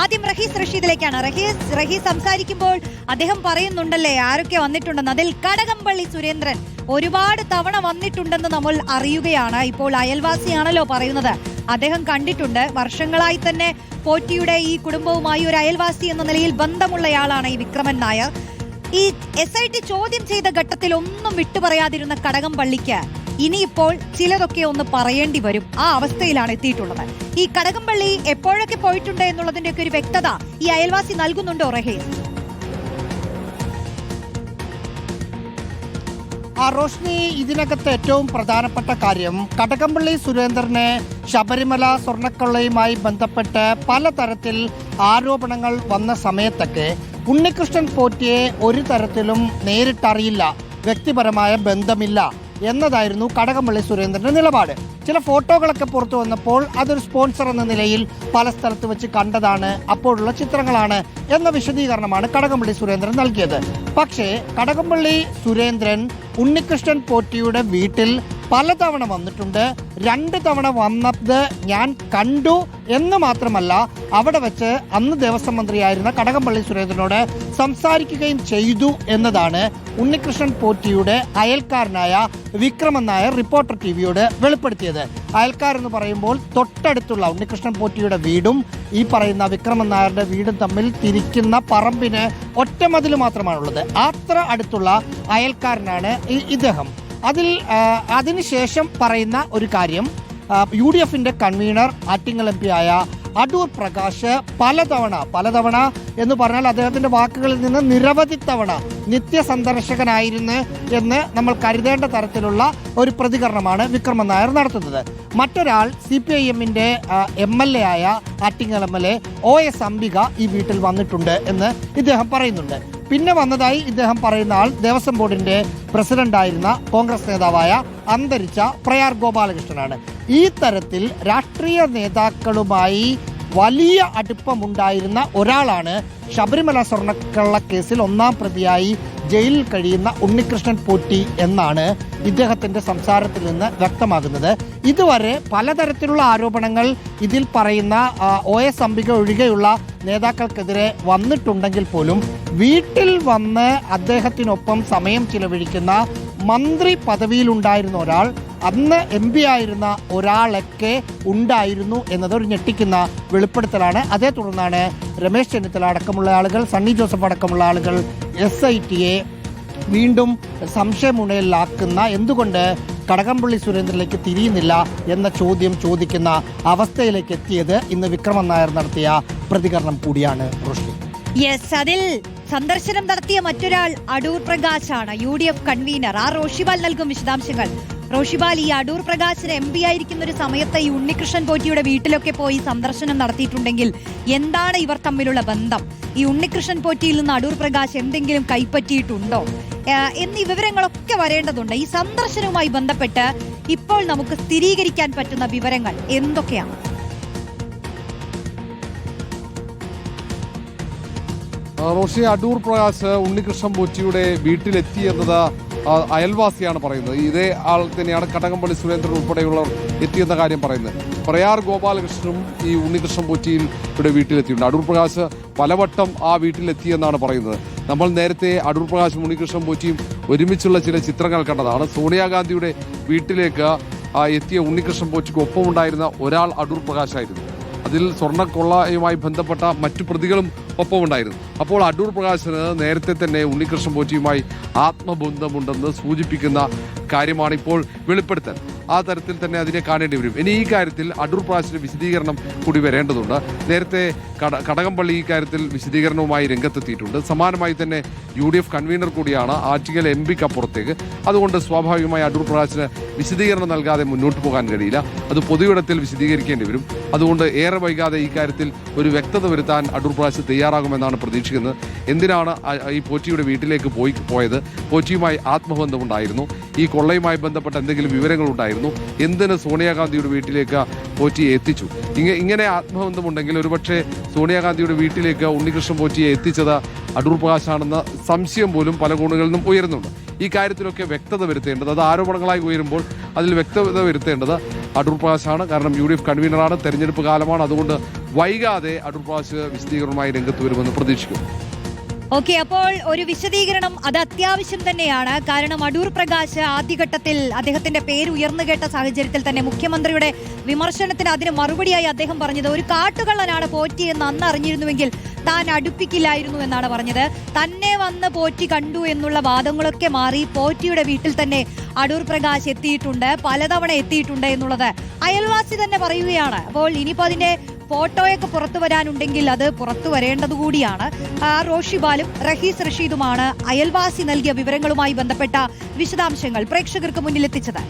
ആദ്യം റഹീസ് റഷീദിലേക്കാണ്. റഹീസ് റഹീസ് സംസാരിക്കുമ്പോൾ അദ്ദേഹം പറയുന്നുണ്ടല്ലേ ആരൊക്കെ വന്നിട്ടുണ്ടെന്ന്. അതിൽ കടകംപള്ളി സുരേന്ദ്രൻ ഒരുപാട് തവണ വന്നിട്ടുണ്ടെന്ന് നമ്മൾ അറിയുകയാണ്. ഇപ്പോൾ അയൽവാസിയാണല്ലോ പറയുന്നത്. അദ്ദേഹം കണ്ടിട്ടുണ്ട് വർഷങ്ങളായി തന്നെ പോറ്റിയുടെ ഈ കുടുംബവുമായി ഒരു അയൽവാസി എന്ന നിലയിൽ ബന്ധമുള്ളയാളാണ് ഈ വിക്രമൻ നായർ. ഈ എസ് ഐ ടി ചോദ്യം ചെയ്ത ഘട്ടത്തിൽ ഒന്നും വിട്ടുപറയാതിരുന്ന കടകംപള്ളിക്ക് ഇനിയിപ്പോൾ ചിലതൊക്കെ ഒന്ന് പറയേണ്ടി വരും. ആ അവസ്ഥയിലാണ് എത്തിയിട്ടുള്ളത്. ഈ കടകംപള്ളി എപ്പോഴൊക്കെ പോയിട്ടുണ്ട് എന്നുള്ളതിന്റെ ഒക്കെ ഒരു വ്യക്തത ഈ അയൽവാസി നൽകുന്നുണ്ടോ ആ റോഷ്നി ഇതിനകത്ത് ഏറ്റവും പ്രധാനപ്പെട്ട കാര്യം കടകംപള്ളി സുരേന്ദ്രനെ ശബരിമല സ്വർണക്കൊള്ളയുമായി ബന്ധപ്പെട്ട് പലതരത്തിൽ ആരോപണങ്ങൾ വന്ന സമയത്തൊക്കെ ഉണ്ണികൃഷ്ണൻ പോറ്റിയെ ഒരു തരത്തിലും നേരിട്ടറിയില്ല. വ്യക്തിപരമായ ബന്ധമില്ല. എന്നതായിരുന്നു കടകംപള്ളി സുരേന്ദ്രന്റെ നിലപാട്. ചില ഫോട്ടോകളൊക്കെ പുറത്തു വന്നപ്പോൾ അതൊരു സ്പോൺസർ എന്ന നിലയിൽ പല സ്ഥലത്ത് വെച്ച് കണ്ടതാണ് അപ്പോഴുള്ള ചിത്രങ്ങളാണ് എന്ന വിശദീകരണമാണ് കടകംപള്ളി സുരേന്ദ്രൻ നൽകിയത്. പക്ഷേ കടകംപള്ളി സുരേന്ദ്രൻ ഉണ്ണികൃഷ്ണൻ പോറ്റിയുടെ വീട്ടിൽ പലതവണ വന്നിട്ടുണ്ട്. രണ്ട് തവണ വന്നത് ഞാൻ കണ്ടു എന്ന് മാത്രമല്ല അവിടെ വെച്ച് അന്ന് ദേവസ്വം മന്ത്രിയായിരുന്ന കടകംപള്ളി സുരേന്ദ്രനോട് സംസാരിക്കുകയും ചെയ്തു എന്നതാണ് ഉണ്ണികൃഷ്ണൻ പോറ്റിയുടെ അയൽക്കാരനായ വിക്രമൻ നായർ റിപ്പോർട്ടർ ടി വിയോട് വെളിപ്പെടുത്തിയത് അയൽക്കാരെന്ന് പറയുമ്പോൾ തൊട്ടടുത്തുള്ള ഉണ്ണികൃഷ്ണൻ പോറ്റിയുടെ വീടും ഈ പറയുന്ന വിക്രമൻ നായരുടെ വീടും തമ്മിൽ തിരിക്കുന്ന പറമ്പിന് ഒറ്റമതിൽ മാത്രമാണുള്ളത്. അത്ര അടുത്തുള്ള അയൽക്കാരനാണ് ഇദ്ദേഹം. അതിൽ അതിനുശേഷം പറയുന്ന ഒരു കാര്യം യു ഡി എഫിന്റെ കൺവീനർ ആറ്റിങ്ങൽ എം പി ആയ അടൂർ പ്രകാശ് പലതവണ പലതവണ എന്ന് പറഞ്ഞാൽ അദ്ദേഹത്തിന്റെ വാക്കുകളിൽ നിന്ന് നിരവധി തവണ നിത്യ സന്ദർശകനായിരുന്നു എന്ന് നമ്മൾ കരുതേണ്ട തരത്തിലുള്ള ഒരു പ്രതികരണമാണ് വിക്രമൻ നായർ നടത്തുന്നത്. മറ്റൊരാൾ സി പി ഐ എമ്മിന്റെ എം എൽ എ ആയ Attingal M L A O S Ambika ഈ വീട്ടിൽ വന്നിട്ടുണ്ട് എന്ന് ഇദ്ദേഹം പറയുന്നുണ്ട്. പിന്നെ വന്നതായി ഇദ്ദേഹം പറയുന്ന ആൾ ദേവസ്വം ബോർഡിന്റെ പ്രസിഡന്റായിരുന്ന കോൺഗ്രസ് നേതാവായ അന്തരിച്ച പ്രയാർ ഗോപാലകൃഷ്ണനാണ്. ഈ തരത്തിൽ രാഷ്ട്രീയ നേതാക്കളുമായി വലിയ അടുപ്പമുണ്ടായിരുന്ന ഒരാളാണ് ശബരിമല കേസിൽ ഒന്നാം പ്രതിയായി ജയിലിൽ കഴിയുന്ന ഉണ്ണികൃഷ്ണൻ പോറ്റി എന്നാണ് ഇദ്ദേഹത്തിന്റെ സംസാരത്തിൽ നിന്ന് വ്യക്തമാകുന്നത്. ഇതുവരെ പലതരത്തിലുള്ള ആരോപണങ്ങൾ ഇതിൽ പറയുന്ന ഒ എസ് അംബിക ഒഴികെയുള്ള നേതാക്കൾക്കെതിരെ വന്നിട്ടുണ്ടെങ്കിൽ പോലും വീട്ടിൽ വന്ന് അദ്ദേഹത്തിനൊപ്പം സമയം ചിലവഴിക്കുന്ന മന്ത്രി പദവിയിലുണ്ടായിരുന്ന ഒരാൾ അന്ന് എം പി ആയിരുന്ന ഒരാളൊക്കെ ഉണ്ടായിരുന്നു എന്നത് ഒരു ഞെട്ടിക്കുന്ന വെളിപ്പെടുത്തലാണ്. അതേ തുടർന്നാണ് രമേശ് ചെന്നിത്തല അടക്കമുള്ള ആളുകൾ സണ്ണി ജോസഫ് അടക്കമുള്ള ആളുകൾ എസ് ഐ ടിയെ വീണ്ടും സംശയമുണയിലാക്കുന്ന എന്തുകൊണ്ട് കടകംപള്ളി സുരേന്ദ്രനിലേക്ക് തിരിയുന്നില്ല എന്ന ചോദ്യം ചോദിക്കുന്ന അവസ്ഥയിലേക്ക് എത്തിയത് ഇന്ന് വിക്രമൻ നായർ നടത്തിയ പ്രതികരണം കൂടിയാണ് അതിൽ സന്ദർശനം നടത്തിയ മറ്റൊരാൾ Adoor പ്രകാശാണ്. U D F convener. ആ റോഷിബാൽ നൽകും വിശദാംശങ്ങൾ. റോഷിബാൽ ഈ അടൂർ പ്രകാശിന് എം പി ആയിരിക്കുന്ന ഒരു സമയത്ത് ഈ ഉണ്ണികൃഷ്ണൻ പോറ്റിയുടെ വീട്ടിലൊക്കെ പോയി സന്ദർശനം നടത്തിയിട്ടുണ്ടെങ്കിൽ എന്താണ് ഇവർ തമ്മിലുള്ള ബന്ധം? ഈ ഉണ്ണികൃഷ്ണൻ പോറ്റിയിൽ നിന്ന് അടൂർ പ്രകാശ് എന്തെങ്കിലും കൈപ്പറ്റിയിട്ടുണ്ടോ? എന്നീ വിവരങ്ങളൊക്കെ വരേണ്ടതുണ്ട്. ഈ സന്ദർശനവുമായി ബന്ധപ്പെട്ട് ഇപ്പോൾ നമുക്ക് സ്ഥിരീകരിക്കാൻ പറ്റുന്ന വിവരങ്ങൾ എന്തൊക്കെയാണ്? റോഷി അടൂർ പ്രകാശ് ഉണ്ണികൃഷ്ണൻ പോറ്റിയുടെ വീട്ടിലെത്തി എന്നത് ആ, അയൽവാസിയാണ് പറയുന്നത്. ഇതേ ആൾ തന്നെയാണ് കടകംപള്ളി സുരേന്ദ്രൻ ഉൾപ്പെടെയുള്ളവർ എത്തിയെന്ന കാര്യം പറയുന്നത്. പ്രയാർ ഗോപാലകൃഷ്ണനും ഈ ഉണ്ണികൃഷ്ണൻ പോറ്റിയിൽ ഇവിടെ വീട്ടിലെത്തിയിട്ടുണ്ട്. അടൂർ പ്രകാശ് പലവട്ടം ആ വീട്ടിലെത്തിയെന്നാണ് പറയുന്നത്. നമ്മൾ നേരത്തെ അടൂർ പ്രകാശും ഉണ്ണികൃഷ്ണൻ പോറ്റിയും ഒരുമിച്ചുള്ള ചില ചിത്രങ്ങൾ കണ്ടതാണ്. സോണിയാഗാന്ധിയുടെ വീട്ടിലേക്ക് എത്തിയ ഉണ്ണികൃഷ്ണൻ പോറ്റിക്ക് ഒപ്പമുണ്ടായിരുന്ന ഒരാൾ അടൂർ പ്രകാശായിരുന്നു. അതിൽ സ്വർണക്കൊള്ളയുമായി ബന്ധപ്പെട്ട മറ്റു പ്രതികളും ഒപ്പമുണ്ടായിരുന്നു. അപ്പോൾ അടൂർ പ്രകാശിന് നേരത്തെ തന്നെ ഉണ്ണികൃഷ്ണൻ പോറ്റിയുമായി ആത്മബന്ധമുണ്ടെന്ന് സൂചിപ്പിക്കുന്ന കാര്യമാണ് ഇപ്പോൾ വെളിപ്പെടുത്തൽ. ആ തരത്തിൽ തന്നെ അതിനെ കാണേണ്ടി വരും. ഇനി ഈ കാര്യത്തിൽ അടൂർ പ്രകാശിന് വിശദീകരണം കൂടി വരേണ്ടതുണ്ട്. നേരത്തെ കട കടകംപള്ളി ഈ കാര്യത്തിൽ വിശദീകരണവുമായി രംഗത്തെത്തിയിട്ടുണ്ട്. സമാനമായി തന്നെ യു ഡി എഫ് കൺവീനർ കൂടിയാണ് ആറ്റിങ്ങൽ എം പിക്ക് അപ്പുറത്തേക്ക് അതുകൊണ്ട് സ്വാഭാവികമായി അടൂർ പ്രകാശിന് വിശദീകരണം നൽകാതെ മുന്നോട്ട് പോകാൻ കഴിയില്ല. അത് പൊതുവിടത്തിൽ വിശദീകരിക്കേണ്ടി വരും. അതുകൊണ്ട് ഏറെ വൈകാതെ ഈ കാര്യത്തിൽ ഒരു വ്യക്തത വരുത്താൻ അടൂർ പ്രാവശ്യം തയ്യാറാകുമെന്നാണ് പ്രതീക്ഷിക്കുന്നത്. എന്തിനാണ് ഈ പോറ്റിയുടെ വീട്ടിലേക്ക് പോയി പോയത്? പോറ്റിയുമായി ആത്മബന്ധമുണ്ടായിരുന്നു. ഈ കൊള്ളയുമായി ബന്ധപ്പെട്ട എന്തെങ്കിലും വിവരങ്ങളുണ്ടായിരുന്നു. എന്തിന് സോണിയാഗാന്ധിയുടെ വീട്ടിലേക്ക് പോറ്റിയെ എത്തിച്ചു? ഇങ്ങനെ ആത്മബന്ധമുണ്ടെങ്കിൽ ഒരുപക്ഷെ സോണിയാഗാന്ധിയുടെ വീട്ടിലേക്ക് ഉണ്ണികൃഷ്ണൻ പോറ്റിയെ എത്തിച്ചത് അടൂർ പ്രകാശാണെന്ന സംശയം പോലും പല കോണുകളിൽ നിന്നും ഉയരുന്നുണ്ട്. ഈ കാര്യത്തിലൊക്കെ വ്യക്തത വരുത്തേണ്ടത് അത് ആരോപണങ്ങളായി ഉയരുമ്പോൾ അതിൽ വ്യക്തത വരുത്തേണ്ടത് അടൂർ പ്രകാശാണ്. കാരണം യു ഡി എഫ് കൺവീനറാണ് തെരഞ്ഞെടുപ്പ് കാലമാണ്. അതുകൊണ്ട് വൈകാതെ അടൂർ പ്രകാശ് വിശദീകരണവുമായി രംഗത്ത് വരുമെന്ന് പ്രതീക്ഷിക്കുന്നു. ഓക്കെ അപ്പോൾ ഒരു വിശദീകരണം അത് അത്യാവശ്യം തന്നെയാണ്. കാരണം അടൂർ പ്രകാശ് ആദ്യഘട്ടത്തിൽ അദ്ദേഹത്തിന്റെ പേര് ഉയർന്നു കേട്ട സാഹചര്യത്തിൽ തന്നെ മുഖ്യമന്ത്രിയുടെ വിമർശനത്തിന് അതിന് മറുപടിയായി അദ്ദേഹം പറഞ്ഞത് ഒരു കാട്ടുകള്ളനാണ് പോറ്റി എന്ന് അന്ന് അറിഞ്ഞിരുന്നുവെങ്കിൽ താൻ അടുപ്പിക്കില്ലായിരുന്നു എന്നാണ് പറഞ്ഞത്. തന്നെ വന്ന് പോറ്റി കണ്ടു എന്നുള്ള വാദങ്ങളൊക്കെ മാറി പോറ്റിയുടെ വീട്ടിൽ തന്നെ അടൂർ പ്രകാശ് എത്തിയിട്ടുണ്ട് പലതവണ എത്തിയിട്ടുണ്ട് എന്നുള്ളത് അയൽവാസി തന്നെ പറയുകയാണ്. അപ്പോൾ ഇനിയിപ്പോ അതിന്റെ ഫോട്ടോയൊക്കെ പുറത്തു വരാനുണ്ടെങ്കിൽ അത് പുറത്തു വരേണ്ടത് കൂടിയാണ്. റോഷിബാലും റഹീസ് റഷീദുമാണ് അയൽവാസി നൽകിയ വിവരങ്ങളുമായി ബന്ധപ്പെട്ട വിശദാംശങ്ങൾ പ്രേക്ഷകർക്ക് മുന്നിൽ എത്തിച്ചത്